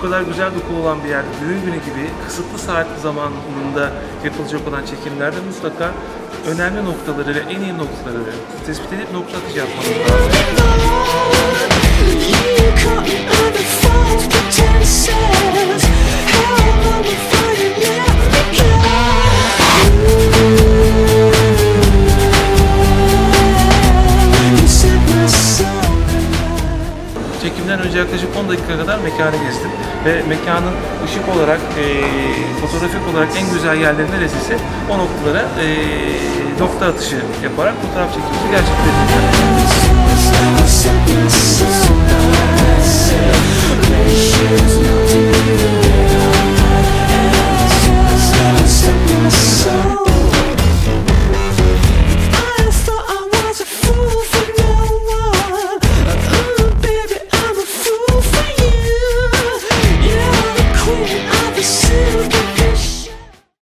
kadar güzel dokulu olan bir yerde düğün günü gibi kısıtlı saat zamanında yapılacak olan çekimlerde mutlaka önemli noktaları ve en iyi noktaları tespit edip nokta atışı yapmanız lazım. Çekimden önce yaklaşık 10 dakika kadar mekanı gezdim ve mekanın ışık olarak, e, fotoğrafik olarak en güzel yerleri neresiyse o noktalara e, nokta atışı yaparak fotoğraf çekimimizi gerçekleştirdim.